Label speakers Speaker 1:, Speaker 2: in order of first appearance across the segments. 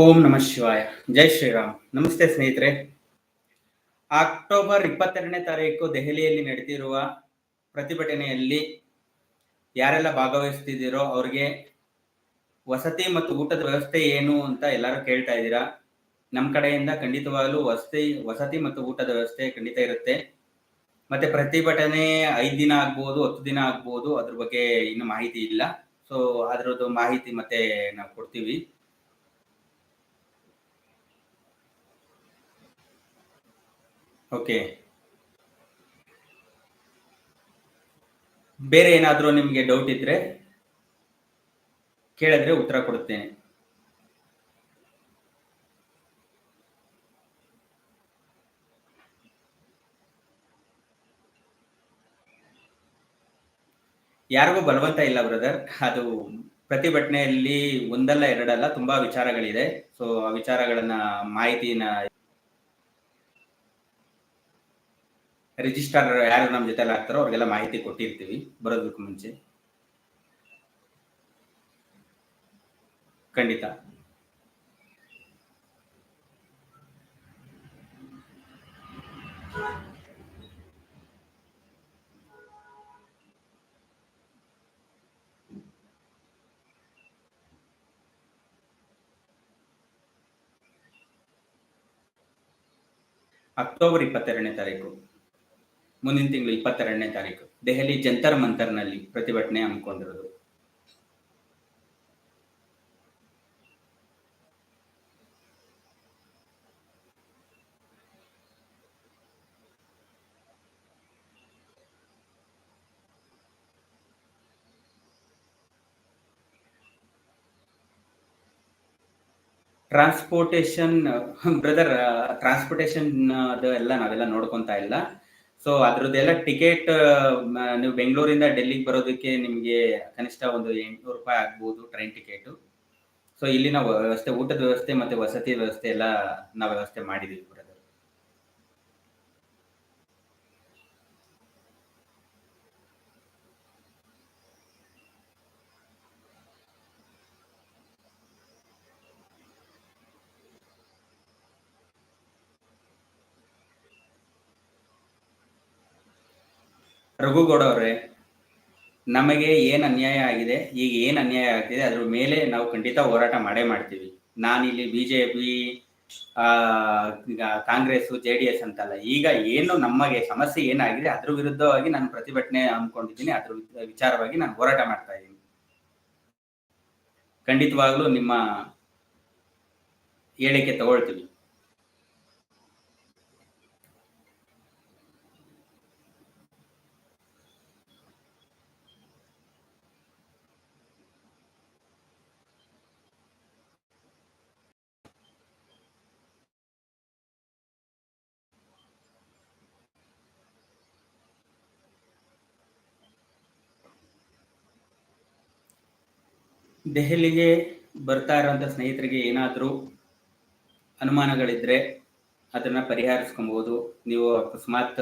Speaker 1: ಓಂ ನಮಃ ಶಿವಾಯ. ಜೈ ಶ್ರೀರಾಮ್. ನಮಸ್ತೆ ಸ್ನೇಹಿತರೆ. ಅಕ್ಟೋಬರ್ ಇಪ್ಪತ್ತೆರಡನೇ ತಾರೀಕು ದೆಹಲಿಯಲ್ಲಿ ನಡೆದಿರುವ ಪ್ರತಿಭಟನೆಯಲ್ಲಿ ಯಾರೆಲ್ಲ ಭಾಗವಹಿಸ್ತಿದ್ದೀರೋ ಅವ್ರಿಗೆ ವಸತಿ ಮತ್ತು ಊಟದ ವ್ಯವಸ್ಥೆ ಏನು ಅಂತ ಎಲ್ಲರೂ ಕೇಳ್ತಾ ಇದ್ದೀರಾ? ನಮ್ಮ ಕಡೆಯಿಂದ ಖಂಡಿತವಾಗಲೂ ವಸತಿ ವಸತಿ ಮತ್ತು ಊಟದ ವ್ಯವಸ್ಥೆ ಖಂಡಿತ ಇರುತ್ತೆ. ಮತ್ತೆ ಪ್ರತಿಭಟನೆ ಐದು ದಿನ ಆಗ್ಬೋದು, ಹತ್ತು ದಿನ ಆಗ್ಬೋದು, ಅದ್ರ ಬಗ್ಗೆ ಇನ್ನು ಮಾಹಿತಿ ಇಲ್ಲ. ಸೊ ಅದರದ್ದು ಮಾಹಿತಿ ಮತ್ತೆ ನಾವು ಕೊಡ್ತೀವಿ. ಓಕೆ. ಬೇರೆ ಏನಾದರೂ ನಿಮಗೆ ಡೌಟ್ ಇದ್ರೆ ಕೇಳಿದ್ರೆ ಉತ್ತರ ಕೊಡುತ್ತೇನೆ. ಯಾರಿಗೂ ಬಲವಂತ ಇಲ್ಲ ಬ್ರದರ್ ಅದು ಪ್ರತಿಭಟನೆಯಲ್ಲಿ ಒಂದಲ್ಲ ಎರಡಲ್ಲ ತುಂಬಾ ವಿಚಾರಗಳಿದೆ. ಸೊ ಆ ವಿಚಾರಗಳನ್ನ ಮಾಹಿತಿನ ರಿಜಿಸ್ಟರ್ ಯಾರು ನಮ್ಮ ಜೊತೆಲಿ ಆಗ್ತಾರೋ ಅವ್ರಿಗೆಲ್ಲ ಮಾಹಿತಿ ಕೊಟ್ಟಿರ್ತೀವಿ. ಬರೋದಕ್ಕೆ ಮುಂಚೆ. ಖಂಡಿತ. ಅಕ್ಟೋಬರ್ ಇಪ್ಪತ್ತೆರಡನೇ ತಾರೀಕು. ಮುಂದಿನ ತಿಂಗಳು ಇಪ್ಪತ್ತೆರಡನೇ ತಾರೀಕು. ದೆಹಲಿ ಜಂತರ್ ಮಂತರ್ನಲ್ಲಿ ಪ್ರತಿಭಟನೆ ಹಮ್ಮಿಕೊಂಡಿರೋದು ಟ್ರಾನ್ಸ್ಪೋರ್ಟೇಷನ್, ಬ್ರದರ್ ಟ್ರಾನ್ಸ್ಪೋರ್ಟೇಶನ್ ಅದು ಎಲ್ಲ ನಾವೆಲ್ಲ ನೋಡ್ಕೊಂತ ಇಲ್ಲ. ಸೊ ಅದ್ರದ್ದೆಲ್ಲ ಟಿಕೆಟ್ ನೀವು ಬೆಂಗಳೂರಿಂದ ಡೆಲ್ಲಿಗೆ ಬರೋದಕ್ಕೆ ನಿಮಗೆ ಕನಿಷ್ಠ ಒಂದು ಎಂಟುನೂರು ರೂಪಾಯಿ ಆಗ್ಬೋದು ಟ್ರೈನ್ ಟಿಕೆಟ್ ಸೊ ಇಲ್ಲಿನ ವ್ಯವಸ್ಥೆ, ಊಟದ ವ್ಯವಸ್ಥೆ ಮತ್ತೆ ವಸತಿ ವ್ಯವಸ್ಥೆ ಎಲ್ಲ ನಾವು ವ್ಯವಸ್ಥೆ ಮಾಡಿದೀವಿ ಬ್ರದರ್ ರಘುಗೌಡ ಅವರೇ, ನಮಗೆ ಏನು ಅನ್ಯಾಯ ಆಗಿದೆ, ಈಗ ಏನ್ ಅನ್ಯಾಯ ಆಗ್ತಿದೆ, ಅದ್ರ ಮೇಲೆ ನಾವು ಖಂಡಿತ ಹೋರಾಟ ಮಾಡೇ ಮಾಡ್ತೀವಿ. ನಾನಿಲ್ಲಿ ಬಿಜೆಪಿ, ಆ ಕಾಂಗ್ರೆಸ್, ಜೆ ಡಿ ಎಸ್ ಅಂತಲ್ಲ, ಈಗ ಏನು ನಮಗೆ ಸಮಸ್ಯೆ ಏನಾಗಿದೆ, ಅದ್ರ ವಿರುದ್ಧವಾಗಿ ನಾನು ಪ್ರತಿಭಟನೆ ಹಮ್ಮಿಕೊಂಡಿದ್ದೀನಿ, ಅದ್ರ ವಿಚಾರವಾಗಿ ನಾನು ಹೋರಾಟ ಮಾಡ್ತಾ ಇದ್ದೀನಿ. ಖಂಡಿತವಾಗ್ಲೂ ನಿಮ್ಮ ಹೇಳಿಕೆ ತಗೊಳ್ತೀವಿ. ದೆಹಲಿಗೆ ಬರ್ತಾ ಇರೋಂಥ ಸ್ನೇಹಿತರಿಗೆ ಏನಾದರೂ ಅನುಮಾನಗಳಿದ್ರೆ ಅದನ್ನ ಪರಿಹರಿಸ್ಕೊಬಹುದು. ನೀವು ಅಕಸ್ಮಾತ್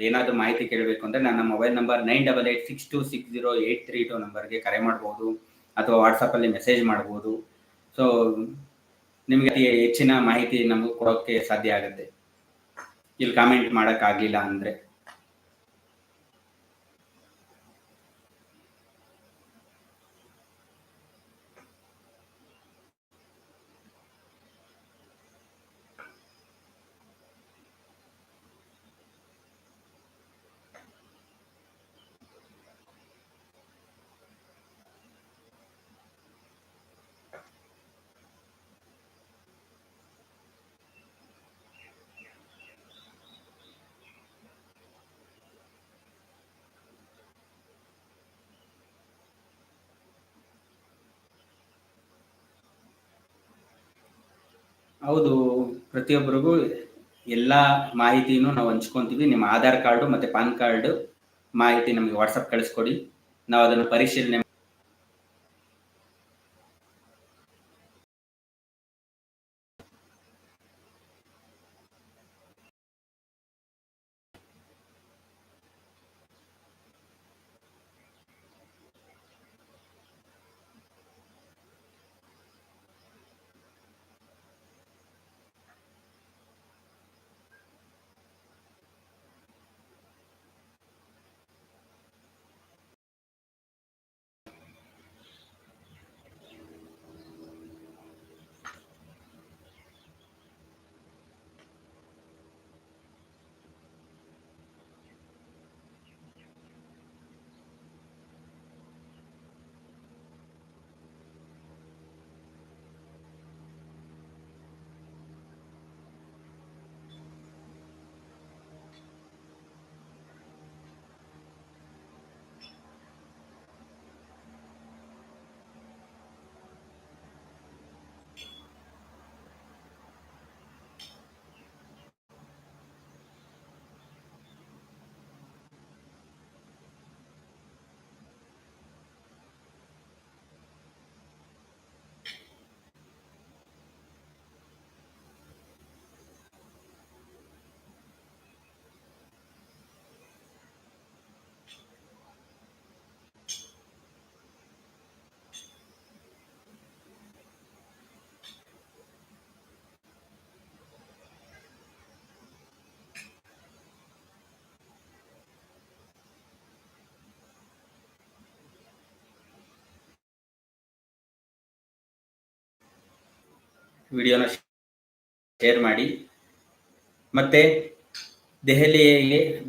Speaker 1: ಏನಾದರೂ ಮಾಹಿತಿ ಕೇಳಬೇಕು ಅಂದ್ರೆ ನನ್ನ mobile number nine double eight six two six zero eight three two ನಂಬರ್ಗೆ ಕರೆ ಮಾಡ್ಬೋದು. ಅಥವಾ ವಾಟ್ಸಪ್ಪಲ್ಲಿ ಮೆಸೇಜ್ ಮಾಡ್ಬೋದು. ಸೊ, ನಿಮಗೆ ಅತಿ ಹೆಚ್ಚಿನ ಮಾಹಿತಿ ನಮಗೆ ಕೊಡೋಕ್ಕೆ ಸಾಧ್ಯ ಆಗುತ್ತೆ. ಇಲ್ಲಿ ಕಾಮೆಂಟ್ ಮಾಡೋಕ್ಕಾಗಲಿಲ್ಲ ಅಂದರೆ. ಹೌದು, ಪ್ರತಿಯೊಬ್ಬರಿಗೂ ಎಲ್ಲ ಮಾಹಿತಿನೂ ನಾವು ಹಂಚ್ಕೊಂತೀವಿ. ನಿಮ್ಮ ಆಧಾರ್ ಕಾರ್ಡು ಮತ್ತೆ ಪಾನ್ ಕಾರ್ಡ್ ಮಾಹಿತಿ ನಮಗೆ ವಾಟ್ಸಪ್ ಕಳಿಸ್ಕೊಡಿ. ನಾವು ಅದನ್ನು ಪರಿಶೀಲನೆ ವಿಡಿಯೋನ ಶೇರ್ ಮಾಡಿ. ಮತ್ತೆ ದೆಹಲಿಗೆ